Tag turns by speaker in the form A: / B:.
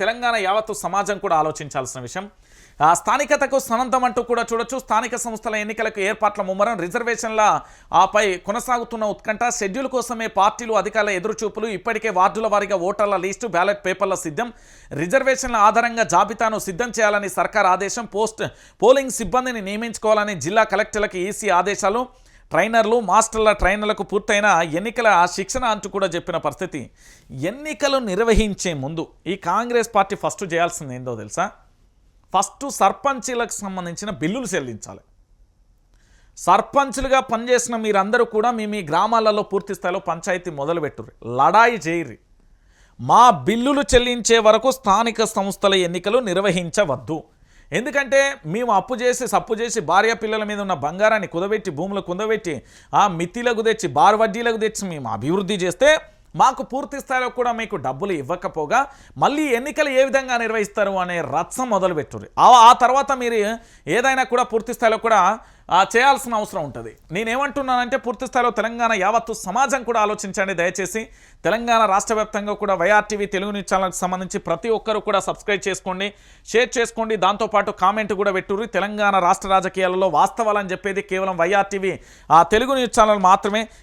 A: తెలంగాణ యావత్తు సమాజం కూడా ఆలోచించాల్సిన విషయం. స్థానికతకు సనంతం అంటూ కూడా చూడొచ్చు. స్థానిక సంస్థల ఎన్నికలకు ఏర్పాట్ల ముమ్మరం రిజర్వేషన్ల ఆపై కొనసాగుతున్న ఉత్కంఠ షెడ్యూల్ కోసమే పార్టీలు అధికారుల ఎదురుచూపులు ఇప్పటికే వార్డుల వారీగా ఓటర్ల లిస్టు బ్యాలెట్ పేపర్ల సిద్ధం. రిజర్వేషన్ల ఆధారంగా జాబితాను సిద్ధం చేయాలని సర్కార్ ఆదేశం పోస్ట్ పోలింగ్ సిబ్బందిని నియమించుకోవాలని జిల్లా కలెక్టర్లకు ఈసీ ఆదేశాలు. ట్రైనర్లు మాస్టర్ల ట్రైనర్లకు పూర్తయిన ఎన్నికల శిక్షణ అంటూ కూడా చెప్పిన పరిస్థితి ఎన్నికలు నిర్వహించే ముందు ఈ కాంగ్రెస్ పార్టీ ఫస్ట్ చేయాల్సింది ఏందో తెలుసా? ఫస్ట్ సర్పంచీలకు సంబంధించిన బిల్లులు చెల్లించాలి. సర్పంచులుగా పనిచేసిన మీరందరూ కూడా మీ మీ గ్రామాలలో పూర్తి స్థాయిలో పంచాయతీ మొదలుపెట్టుర్రి. లడాయి చేయరి మా బిల్లులు చెల్లించే వరకు స్థానిక సంస్థల ఎన్నికలు నిర్వహించవద్దు. ఎందుకంటే మేము అప్పు చేసి సప్పు చేసి భార్య పిల్లల మీద ఉన్న బంగారాన్ని కుదబెట్టి భూములు కుదబెట్టి ఆ మిత్తిలకు తెచ్చి బార్ వడ్డీలకు తెచ్చి మేము అభివృద్ధి చేస్తే మాకు పూర్తి స్థాయిలో కూడా మీకు డబ్బులు ఇవ్వకపోగా మళ్ళీ ఎన్నికలు ఏ విధంగా నిర్వహిస్తారు అనే రత్సం మొదలుపెట్టుర్రి. ఆ ఆ తర్వాత మీరు ఏదైనా కూడా పూర్తి స్థాయిలో కూడా చేయాల్సిన అవసరం ఉంటుంది. నేనేమంటున్నానంటే పూర్తి స్థాయిలో తెలంగాణ యావత్తు సమాజం కూడా ఆలోచించండి. దయచేసి తెలంగాణ రాష్ట్ర వ్యాప్తంగా కూడా వైఆర్టీవీ తెలుగు న్యూస్ ఛానల్కి సంబంధించి ప్రతి ఒక్కరు కూడా సబ్స్క్రైబ్ చేసుకోండి. షేర్ చేసుకోండి. దాంతోపాటు కామెంట్ కూడా పెట్టుర్రి. తెలంగాణ రాష్ట్ర రాజకీయాలలో వాస్తవాలని చెప్పేది కేవలం వైఆర్టీవీ ఆ తెలుగు న్యూస్ ఛానల్ మాత్రమే.